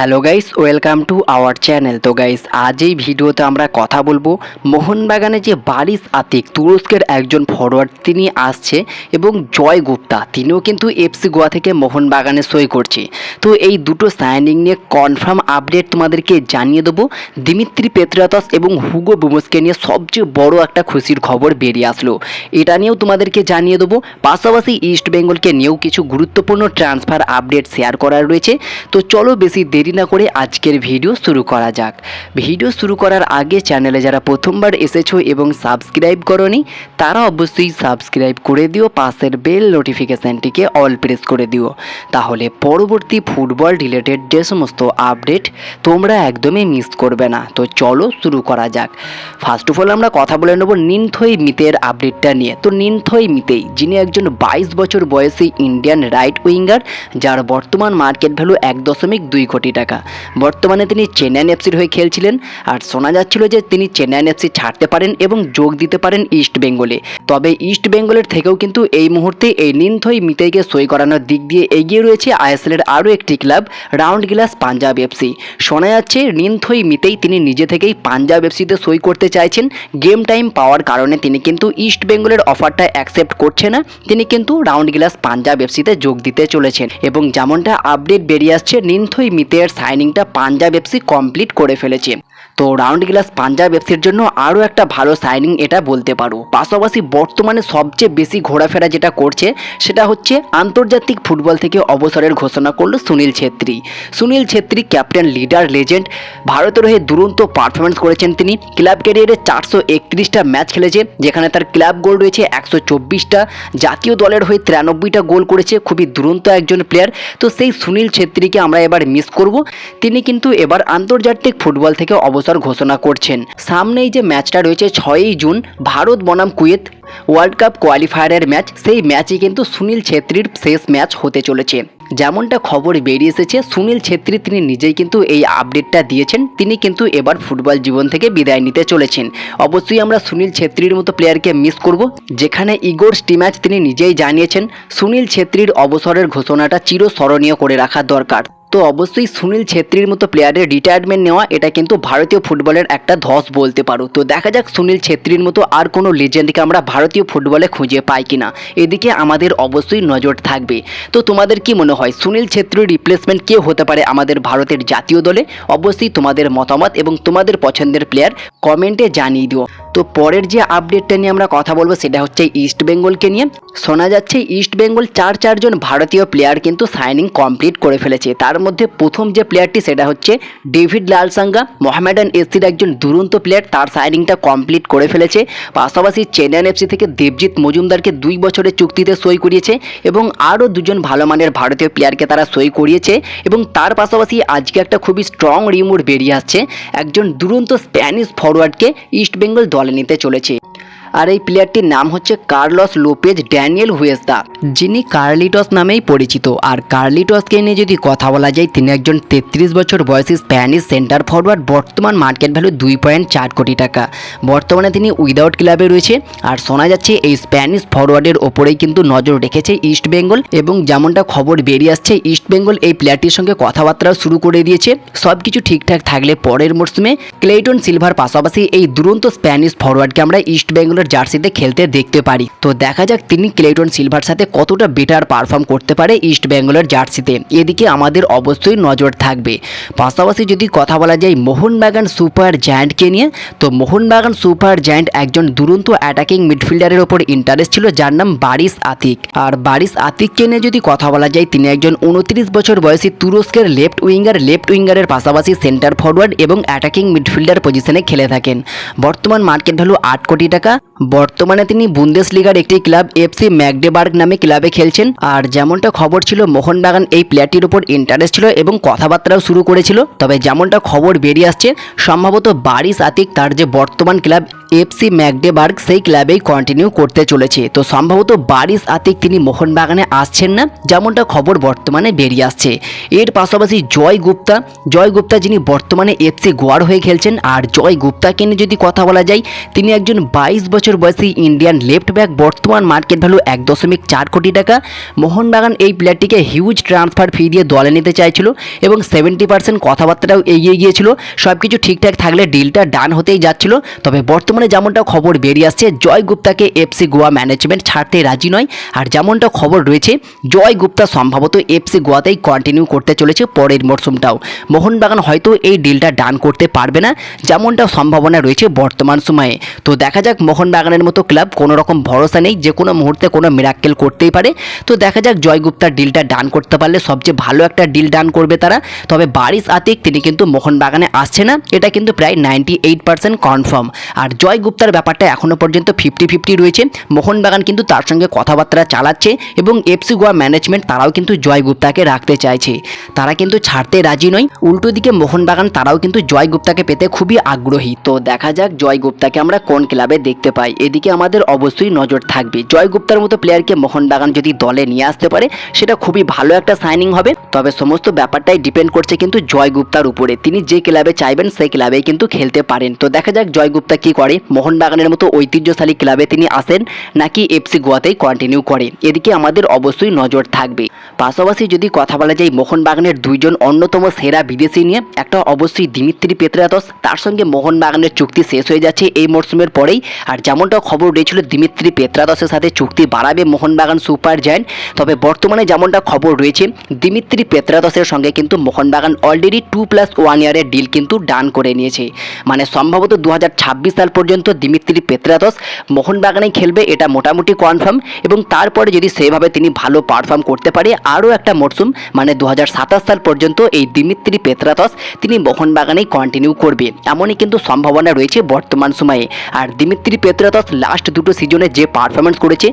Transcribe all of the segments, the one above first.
Hello guys welcome to our channel তো guys আজ এই ভিডিওতে আমরা কথা বলব মোহনবাগানে যে বারিস আতিক তুরস্কের একজন ফরওয়ার্ড তিনি আসছে এবং জয় গুপ্তা, তিনিও কিন্তু এফসি গোয়া থেকে মোহনবাগানে সই করছে। তো এই দুটো সাইনিং নিয়ে কনফার্ম আপডেট তোমাদেরকে জানিয়ে দেবো। দিমিত্রি পেত্রাতস এবং হুগো বুমসকে নিয়ে সবচেয়ে বড় একটা খুশির খবর বেরিয়ে আসলো। এটা নিয়েও তোমাদেরকে জানিয়ে দেবো। পাশাপাশি ইস্ট বেঙ্গলকে নিয়েও কিছু গুরুত্বপূর্ণ ট্রান্সফার আপডেট শেয়ার করার রয়েছে। তো চলো বেশি দেরি না করে আজকের ভিডিও শুরু করা যাক। ভিডিও শুরু করার আগে চ্যানেলে যারা প্রথমবার এসেছ এবং সাবস্ক্রাইব করনি, তারা অবশ্যই সাবস্ক্রাইব করে দিও, পাশের বেল নোটিফিকেশানটিকে অল প্রেস করে দিও। তাহলে পরবর্তী ফুটবল রিলেটেড যে সমস্ত আপডেট তোমরা একদমই মিস করবে না। তো চলো শুরু করা যাক। ফার্স্ট অফ অল আমরা কথা বলে নেব নিনথই মিতের আপডেটটা নিয়ে। তো নিনথই মিতেই, যিনি একজন বাইশ বছর বয়সী ইন্ডিয়ান রাইট উইঙ্গার যার বর্তমান মার্কেট ভ্যালু এক দশমিক দুই কোটি বর্তমানে তিনি চেন্নাইন এফসির হয়ে খেলছিলেন আর শোনা যাচ্ছিল যে তিনি চেন্নাইন এফসি ছাড়তে পারেন এবং যোগ দিতে পারেন ইস্ট বেঙ্গলে। তবে ইস্ট বেঙ্গলের থেকেও কিন্তু এই মুহূর্তে এই নিন্থই মিতেইকে সই করানোর দিক দিয়ে এগিয়ে রয়েছে আইএসএলের আরও একটি club, round glass Punjab FC শোনা যাচ্ছে নিন্থই মিতেই তিনি নিজে থেকেই পাঞ্জাব এফসিতে সই করতে চাইছেন। গেম টাইম পাওয়ার কারণে তিনি কিন্তু ইস্ট বেঙ্গলের অফারটা অ্যাকসেপ্ট করছে না। তিনি কিন্তু রাউন্ড গ্লাস পাঞ্জাব এফসিতে যোগ দিতে চলেছেন এবং যেমনটা আপডেট বেরিয়ে আসছে নিনথই মিতের সাইনিংটা পাঞ্জাব এফসি কমপ্লিট করে ফেলেছে। তো রাউন্ড গ্লাস পাঞ্জাব এফসির জন্য আরও একটা ভালো সাইনিং এটা বলতে পারো। পাশাপাশি বর্তমানে সবচেয়ে বেশি ঘোরাফেরা যেটা করছে, সেটা হচ্ছে আন্তর্জাতিক ফুটবল থেকে অবসরের ঘোষণা করল Sunil Chhetri. Sunil Chhetri captain leader legend ভারতের হয়ে দুরন্ত পারফরমেন্স করেছেন তিনি। ক্লাব ক্যারিয়ারে চারশো একত্রিশটা ম্যাচ খেলেছে, যেখানে তার ক্লাব গোল রয়েছে একশো চব্বিশটা। জাতীয় দলের হয়ে তিরানব্বইটা গোল করেছে, খুবই দুরন্ত একজন প্লেয়ার তো সেই সুনীল ছেত্রীকে আমরা এবার মিস করব। তিনি কিন্তু এবার আন্তর্জাতিক ফুটবল থেকে অবসর ঘোষণা করছেন। সামনেই যে ম্যাচটা রয়েছে ছয়ই জুন, ভারত, বনাম, কুয়েত ওয়ার্ল্ড কাপ কোয়ালিফায়ারের ম্যাচ, সেই ম্যাচই কিন্তু সুনীল ছেত্রীর শেষ ম্যাচ হতে চলেছে। যেমনটা খবর বেরিয়ে এসেছে, সুনীল ছেত্রী তিনি নিজেই কিন্তু এই আপডেটটা দিয়েছেন, তিনি কিন্তু এবার ফুটবল জীবন থেকে বিদায় নিতে চলেছেন। অবশ্যই আমরা সুনীল ছেত্রীর মতো প্লেয়ারকে মিস করব, যেখানে ইগোর স্টিম্যাচ তিনি নিজেই জানিয়েছেন, সুনীল ছেত্রীর অবসরের ঘোষণাটা চিরস্মরণীয় করে রাখা দরকার। তো অবশ্যই সুনীল ছেত্রীর মতো প্লেয়ারের রিটায়ারমেন্ট নেওয়া, এটা কিন্তু ভারতীয় ফুটবলের একটা ধস বলতে পারো। তো দেখা যাক সুনীল ছেত্রীর মতো আর কোনো লেজেন্ডকে আমরা ভারতীয় ফুটবলে খুঁজে পাই কিনা। এদিকে আমাদের অবশ্যই নজর থাকবে। তো তোমাদের কি মনে হয়, সুনীল ছেত্রীর রিপ্লেসমেন্ট কে হতে পারে আমাদের ভারতের জাতীয় দলে? অবশ্যই তোমাদের মতামত এবং তোমাদের পছন্দের প্লেয়ার কমেন্টে জানিয়ে দিও। তো পরের যে আপডেটটা নিয়ে আমরা কথা বলব সেটা হচ্ছে ইস্ট বেঙ্গলকে নিয়ে। শোনা যাচ্ছে ইস্ট বেঙ্গল চার চারজন ভারতীয় প্লেয়ার কিন্তু সাইনিং কমপ্লিট করে ফেলেছে। তার মধ্যে প্রথম যে প্লেয়ারটি সেটা হচ্ছে ডেভিড লালসাঙ্গা মোহামেডান এসির একজন দুরন্ত প্লেয়ার তার সাইনিংটা কমপ্লিট করে ফেলেছে। পাশাপাশি চেন্নাইন এফসি থেকে দেবজিৎ মজুমদারকে দুই বছরের চুক্তিতে সই করিয়েছে এবং আরও দুজন ভালো মানের ভারতীয় প্লেয়ারকে তারা সই করিয়েছে এবং তার পাশাপাশি আজকে একটা খুবই স্ট্রং রিমোট বেরিয়ে আসছে। একজন দুরন্ত স্প্যানিশ ফরওয়ার্ডকে ইস্ট বেঙ্গল দলে নিতে চলেছে। আর এই প্লেয়ারটির নাম হচ্ছে কার্লস লোপেজ ড্যানিয়েল হুয়েস্তা যিনি কার্লিটস নামেই পরিচিত। আর কার্লিটসকে নিয়ে যদি কথা বলা যায়, তিনি একজন তেত্রিশ বছর বয়সী স্প্যানিশ সেন্টার ফরওয়ার্ড বর্তমান মার্কেট ভ্যালু দুই পয়েন্ট চার কোটি টাকা। বর্তমানে তিনি উইদাউট ক্লাবে রয়েছে। আর শোনা যাচ্ছে, এই স্প্যানিশ ফরওয়ার্ডের ওপরেই কিন্তু নজর রেখেছে ইস্ট বেঙ্গল এবং যেমনটা খবর বেরিয়ে আসছে ইস্ট বেঙ্গল এই প্লেয়ারটির সঙ্গে কথাবার্তা শুরু করে দিয়েছে। সব কিছু ঠিকঠাক থাকলে পরের মরশুমে ক্লেইটন সিলভার পাশাপাশি এই দুরন্ত স্প্যানিশ ফরওয়ার্ডকে আমরা ইস্ট বেঙ্গলের জার্সিতে খেলতে দেখতে পারি। তো দেখা যাক তিনি ক্লেইটন সিলভার সাথে কতটা বেটার পারফর্ম করতে পারে ইস্ট বেঙ্গলের জার্সিতে। এদিকে আমাদের অবশ্যই নজর থাকবে। পাশাপাশি যদি কথা বলা যায় মোহনবাগান সুপার জায়ান্টকে নিয়ে, তো মোহনবাগান সুপার জায়ান্ট একজন দুরন্ত অ্যাটাকিং মিডফিল্ডারের ওপর ইন্টারেস্ট ছিল, যার নাম বারিস আতিক। আর বারিস আতিককে নিয়ে যদি কথা বলা যায়, তিনি একজন উনত্রিশ বছর বয়সী তুরস্কের লেফট উইঙ্গার লেফট উইঙ্গারের পাশাপাশি সেন্টার ফরওয়ার্ড এবং অ্যাটাকিং মিডফিল্ডার পজিশনে খেলে থাকেন। বর্তমান মার্কেট ভ্যালু আট কোটি টাকা বর্তমানে তিনি বুন্দেস লিগার একটি ক্লাব এফসি ম্যাকডেবার্গ নামে ক্লাবে খেলছেন। আর যেমনটা খবর ছিল, মোহনবাগান এই প্লেয়ারটির উপর ইন্টারেস্ট ছিল এবং কথাবার্তাও শুরু করেছিল। তবে যেমনটা খবর বেরিয়ে আসছে, সম্ভবত বারিস আতিক তার যে বর্তমান ক্লাব এফসি ম্যাকডেবার্গ সেই ক্লাবেই কন্টিনিউ করতে চলেছে। তো সম্ভবত বারিশ আতিক তিনি মোহনবাগানে আসছেন না, যেমনটা খবর বর্তমানে বেরিয়ে আসছে। এর পাশাপাশি জয় গুপ্তা জয় গুপ্তা যিনি বর্তমানে এফসি গোয়ার হয়ে খেলছেন, আর জয় গুপ্তাকে নিয়ে যদি কথা বলা যায়, তিনি একজন বাইশ বছর বয়সী ইন্ডিয়ান লেফট ব্যাক, বর্তমান মার্কেট ভ্যালু এক দশমিক চার কোটি টাকা। মোহনবাগান এই প্লেয়ারটিকে হিউজ ট্রান্সফার ফি দিয়ে দলে নিতে চাইছিল এবং সেভেন্টি পার্সেন্ট কথাবার্তাটাও এগিয়ে গিয়েছিল। সব কিছু ঠিকঠাক থাকলে ডিলটা ডান হতেই যাচ্ছিল। তবে বর্তমানে যেমনটা খবর বেরিয়ে আসছে, জয় গুপ্তাকে এফসি গোয়া ম্যানেজমেন্ট ছাড়তে রাজি নয়। আর যেমনটা খবর রয়েছে, জয় গুপ্তা সম্ভবত এফসি গোয়াতেই কন্টিনিউ করতে চলেছে পরের মরশুমটাও মোহনবাগান হয়তো এই ডিলটা ডান করতে পারবে না, যেমনটা সম্ভাবনা রয়েছে বর্তমান সময়ে। তো দেখা যাক মোহনবাগানের মতো ক্লাব কোনো রকম ভরসা নেই, যে কোনো মুহূর্তে কোনো মিরাক্কেল করতেই পারে। তো দেখা যাক জয় গুপ্তার ডিলটা ডান করতে পারলে সবচেয়ে ভালো একটা ডিল ডান করবে তারা। তবে বারিশ আতিক, তিনি কিন্তু মোহনবাগানে আসছে না, এটা কিন্তু প্রায় নাইনটি এইট পার্সেন্ট কনফার্ম আর জয় গুপ্তার ব্যাপারটা এখনও পর্যন্ত ফিফটি ফিফটি রয়েছে। মোহনবাগান কিন্তু তার সঙ্গে কথাবার্তা চালাচ্ছে এবং এফসি গোয়া ম্যানেজমেন্ট তারাও কিন্তু জয় গুপ্তাকে রাখতে চাইছে। তারা কিন্তু ছাড়তে রাজি নয়। উল্টো দিকে মোহনবাগান তারাও কিন্তু জয় গুপ্তাকে পেতে খুবই আগ্রহী। তো দেখা যাক জয় গুপ্তাকে আমরা কোন ক্লাবে দেখতে পাই। এদিকে আমাদের অবশ্যই নজর থাকবে। জয় গুপ্তার মতো প্লেয়ারকে মোহনবাগান যদি দলে নিয়ে আসতে পারে, সেটা খুবই ভালো একটা সাইনিং হবে। তবে সমস্ত ব্যাপারটাই ডিপেন্ড করছে কিন্তু জয় গুপ্তার উপরে। তিনি যে ক্লাবে চাইবেন, সেই ক্লাবেই কিন্তু খেলতে পারেন। তো দেখা যাক জয় গুপ্তা কি করে। মোহনবাগানের মতো ঐতিহ্যশালী ক্লাবে তিনি আসেন নাকি এফসি গোয়াতেই কন্টিনিউ করে এদিকে আমাদের অবশ্যই নজর থাকবে। পাশাপাশি যদি কথা বলা যায় মোহনবাগানের দুইজন অন্যতম সেরা বিদেশি নিয়ে, একটা অবশ্যই দিমিত্রি পেত্রাতস, তার সঙ্গে মোহনবাগানের চুক্তি শেষ হয়ে যাচ্ছে এই মরশুমের পরেই। আর যেমনটা খবর রয়েছিল, দিমিত্রি পেত্রাতসের সাথে চুক্তি বাড়াবে মোহনবাগান সুপার জায়ান্ট। তবে বর্তমানে যেমনটা খবর রয়েছে, দিমিত্রি পেত্রাতসের সঙ্গে কিন্তু Mohun Bagan already two plus one ইয়ারের ডিল কিন্তু ডান করে নিয়েছে। মানে সম্ভবত দু হাজার ছাব্বিশ সাল পর্যন্ত দিমিত্রি পেত্রাতস মোহনবাগানেই খেলবে, এটা মোটামুটি কনফার্ম এবং তারপরে যদি সেভাবে তিনি ভালো পারফর্ম করতে পারে, আরও একটা মরশুম মানে দু হাজার সাতাশ সাল পর্যন্ত এই দিমিত্রি পেত্রাতস তিনি মোহনবাগানেই কন্টিনিউ করবে। এমনই কিন্তু সম্ভাবনা রয়েছে বর্তমান সময়ে। আর দিমিত্রি পেত্রাতস লাস্ট দুটো সিজনে যে পারফরমেন্স করেছে,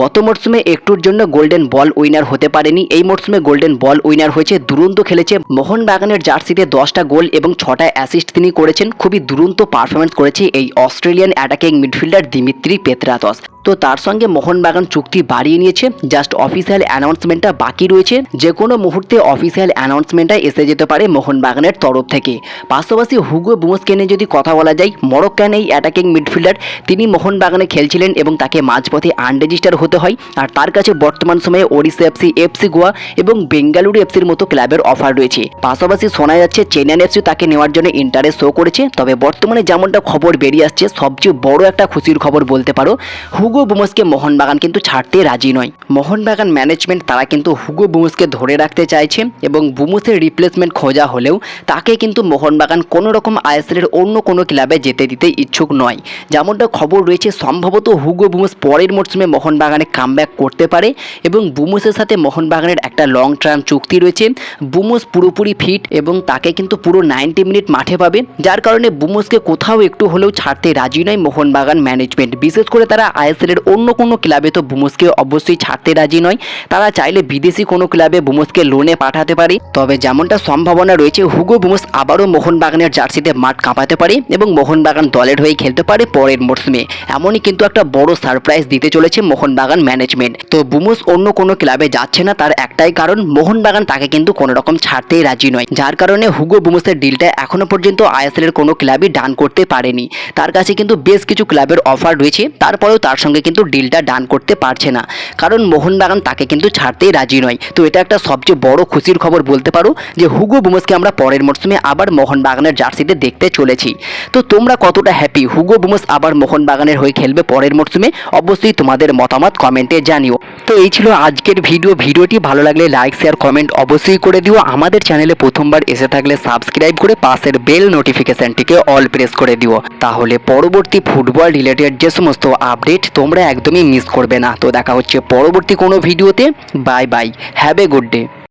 গত মরশুমে একটুর জন্য গোল্ডেন বল উইনার হতে পারেনি। এই মরশুমে গোল্ডেন বল উইনার হয়েছে, দুরন্ত খেলেছে মোহনবাগানের জার্সিতে দশটা গোল এবং ছটা অ্যাসিস্ট তিনি করেছেন। খুবই দুরন্ত পারফরমেন্স করেছে এই Australian attacking midfielder Dimitri Petratos. তো তার সঙ্গে মোহনবাগান চুক্তি বাড়িয়ে নিয়েছে। জাস্ট অফিসিয়াল অ্যানাউন্সমেন্টটা বাকি রয়েছে। যে কোনো মুহূর্তে অফিসিয়াল অ্যানাউন্সমেন্টটা এসে যেতে পারে মোহনবাগানের তরফ থেকে। পাশাপাশি হুগো বুমসকে নিয়ে যদি কথা বলা যায় মরক্কান এই অ্যাটাকিং মিডফিল্ডার তিনি মোহনবাগানে খেলছিলেন এবং তাকে মাঝপথে আনরেজিস্টার হতে হয়। আর তার কাছে বর্তমান সময়ে ওড়িশা এফসি এফসি গোয়া এবং বেঙ্গালুরু এফসির মতো ক্লাবের অফার রয়েছে। পাশাপাশি শোনা যাচ্ছে চেন্নাইন এফসি তাকে নেওয়ার জন্য ইন্টারেস্ট শো করেছে। তবে বর্তমানে যেমনটা খবর বেরিয়ে আসছে, সবচেয়ে বড় একটা খুশির খবর বলতে পারো, হুগো বুমসকে মোহনবাগান কিন্তু ছাড়তে রাজি নয়। মোহনবাগান ম্যানেজমেন্ট তারা কিন্তু হুগো বুমসকে ধরে রাখতে চাইছে এবং বুমসের রিপ্লেসমেন্ট খোঁজা হলেও তাকে কিন্তু মোহনবাগান কোনো রকম আইএসএলের অন্য কোনো ক্লাবে যেতে দিতে ইচ্ছুক নয়। যেমনটা খবর রয়েছে, সম্ভবত হুগো বুমস পরের মরশুমে মোহনবাগানে কামব্যাক করতে পারে এবং বুমসের সাথে মোহনবাগানের একটা লং টার্ম চুক্তি রয়েছে। বুমস পুরোপুরি ফিট এবং তাকে কিন্তু পুরো নাইনটি মিনিট মাঠে পাবে। যার কারণে বুমসকে কোথাও একটু হলেও ছাড়তে রাজি নয় মোহনবাগান ম্যানেজমেন্ট বিশেষ করে তারা আইএসএলের অন্য কোনো ক্লাবে তো বুমসকে অবশ্যই ছাড়তে রাজি নয়। তারা চাইলে বিদেশি কোনো ক্লাবে বুমসকে লোনে পাঠাতে পারে। তবে যেমনটা সম্ভাবনা রয়েছে, হুগো বুমস আবারও মোহনবাগানের জার্সিতে মাঠ কাঁপাতে পারে এবং মোহনবাগান দলের হয়ে খেলতে পারে পরের মরশুমে এমনই কিন্তু একটা বড় সারপ্রাইজ দিতে চলেছে মোহনবাগান ম্যানেজমেন্ট। তো বুমস অন্য কোনো ক্লাবে যাচ্ছে না তার একটাই কারণ, মোহনবাগান তাকে কিন্তু কোনো রকম ছাড়তেই রাজি নয়। যার কারণে হুগো বুমসের ডিলটা এখনও পর্যন্ত আইএসএল এর কোনো ক্লাবই ডান করতে পারেনি। তার কাছে কিন্তু বেশ কিছু ক্লাবের অফার রয়েছে। তারপরেও তার সঙ্গে কিন্তু ডিলটা ডান করতে পারছে না। কারণ মোহনবাগান তাকে কিন্তু ছাড়তেই রাজি নয়। তো এটা একটা সবচেয়ে বড় খুশির খবর বলতে পারো যে হুগো বুমসকে আমরা পরের মরশুমে আবার মোহনবাগানের জার্সিতে দেখতে চলেছি। তো তোমরা কতটা হ্যাপি হুগো বুমস আবার মোহনবাগানের হয়ে খেলবে পরের মরশুমে? অবশ্যই তোমাদের মতামত কমেন্টে জানিও। তো এই ছিল আজকের ভিডিও ভিডিওটি ভালো লাগলে লাইক শেয়ার কমেন্ট অবশ্যই করে দিও। আমাদের চ্যানেলে প্রথমবার এসে থাকলে সাবস্ক্রাইব করে পাশের বেল নোটিফিকেশনটিকে অল প্রেস করে দিও। তাহলে পরবর্তী ফুটবল রিলেটেড যে সমস্ত আপডেট তোমরা একদমই মিস করবে না। তো দেখা হচ্ছে পরবর্তী কোনো ভিডিওতে। Bye bye have a good day